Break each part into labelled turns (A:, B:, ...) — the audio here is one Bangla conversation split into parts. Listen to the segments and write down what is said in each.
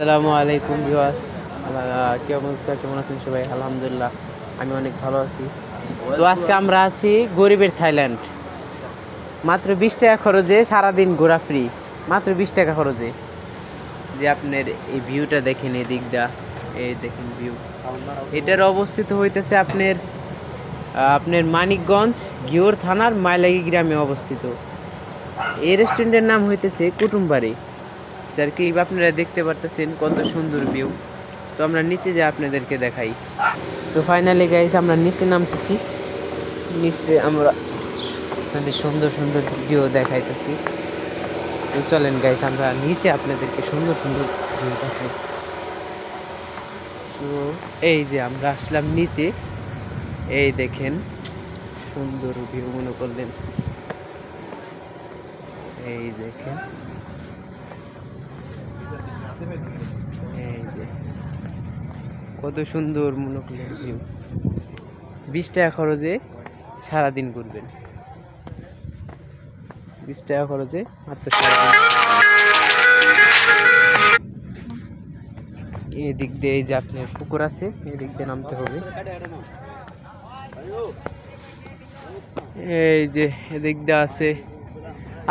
A: আসসালামু আলাইকুম ভিউয়ার্স। কি অবস্থা? কেমন আছেন সবাই? আলহামদুলিল্লাহ, আমি অনেক ভালো আছি। তো আজকে আমরা আছি গরিবের থাইল্যান্ড। মাত্র বিশ টাকা খরচে সারাদিন ঘোরা ফ্রি মাত্র বিশ টাকা খরচে। যে আপনার এই ভিউটা দেখেন এই এই দেখেন ভিউ এটার অবস্থিত হইতেছে আপনার আপনার মানিকগঞ্জ গিওর থানার মাইলাগি গ্রামে অবস্থিত। এই রেস্টুরেন্টের নাম হইতেছে কুটুমবাড়ি। যার ক্লিপ আপনারা দেখতে পারতেছেন, কত সুন্দর ভিউ তো আমরা নিচে যে আপনাদেরকে দেখাই। তো ফাইনালি গাইস আমরা নিচে নামতেছি। নিচে আমরা আপনাদের সুন্দর সুন্দর ভিডিও দেখাইতেছি। তো চলেন গাইস আমরা নিচে আপনাদেরকে সুন্দর সুন্দর ভিউ দেখাই। তো এই যে আমরা আসলাম নিচে। এই দেখেন, সুন্দর ভিউ মনে করলেন। এই দেখেন। কত সুন্দর মনে করলেন ভিউ বিশ টাকা খরচে সারাদিন ঘুরবেন। বিশ টাকা খরচে মাত্র সারাদিন। এই দিক দিয়ে এই যে আপনার পুকুর আছে এদিক দিয়ে নামতে হবে। এই যে এদিক দিয়ে আছে।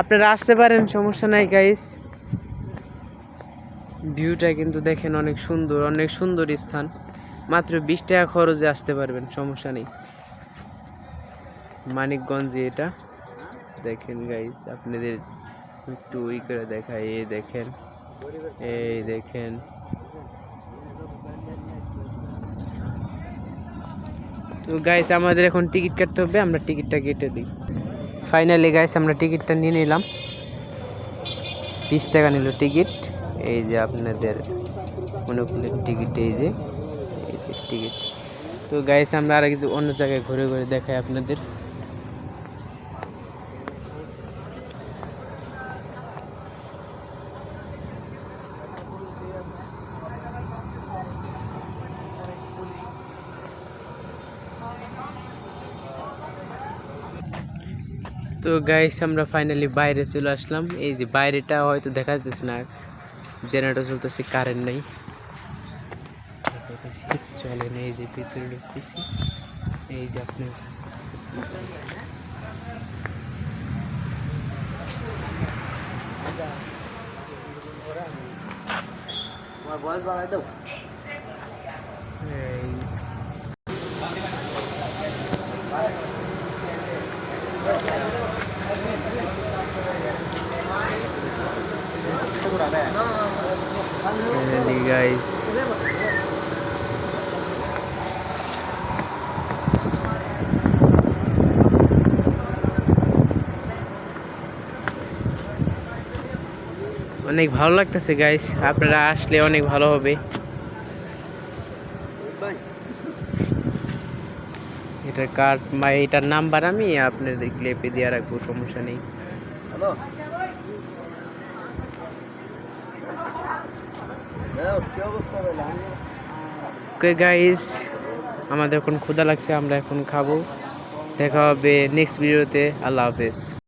A: আপনারা আসতে পারেন, সমস্যা নাই গাইস ভিউটা কিন্তু দেখেন অনেক সুন্দর অনেক সুন্দর স্থান। মাত্র বিশ টাকা খরচে আসতে পারবেন, সমস্যা নেই। মানিকগঞ্জে এটা। দেখেন গাইস আপনাদের একটু ওই করে দেখাই, এই দেখেন এই দেখেন। তো গাইস আমাদের এখন টিকিট কাটতে হবে, আমরা টিকিটটা কেটে দিই। ফাইনালি গাইস আমরা টিকিটটা নিয়ে নিলাম। বিশ টাকা নিল টিকিট। এই যে আপনাদের মনে করলেন টিকিট এই যে এই যে টিকিট তো গাইস আমরা আর কিছু অন্য জায়গায় ঘুরে ঘুরে দেখাই আপনাদের। তো গাইস আমরা ফাইনালি বাইরে চলে আসলাম। এই যে বাইরেটা হয়তো দেখা যাচ্ছে না জেনারেটর চলতেছে কারেন্ট নাই। চলেন এই যে ভিতরে ঢুকতেছি। এই যে আপনার এই। অনেক ভালো লাগতেছে গাইস আপনারা আসলে অনেক ভালো হবে। এটার কার্ড বা এটার নাম্বার আমি আপনাদের ক্লেপে দিয়ে রাখব সমস্যা নেই
B: হ্যালো কি অবস্থা বলে
A: ওকে গাইস আমাদের এখন ক্ষুদা লাগছে, আমরা এখন খাব। দেখা হবে নেক্সট ভিডিওতে আল্লাহ হাফেজ।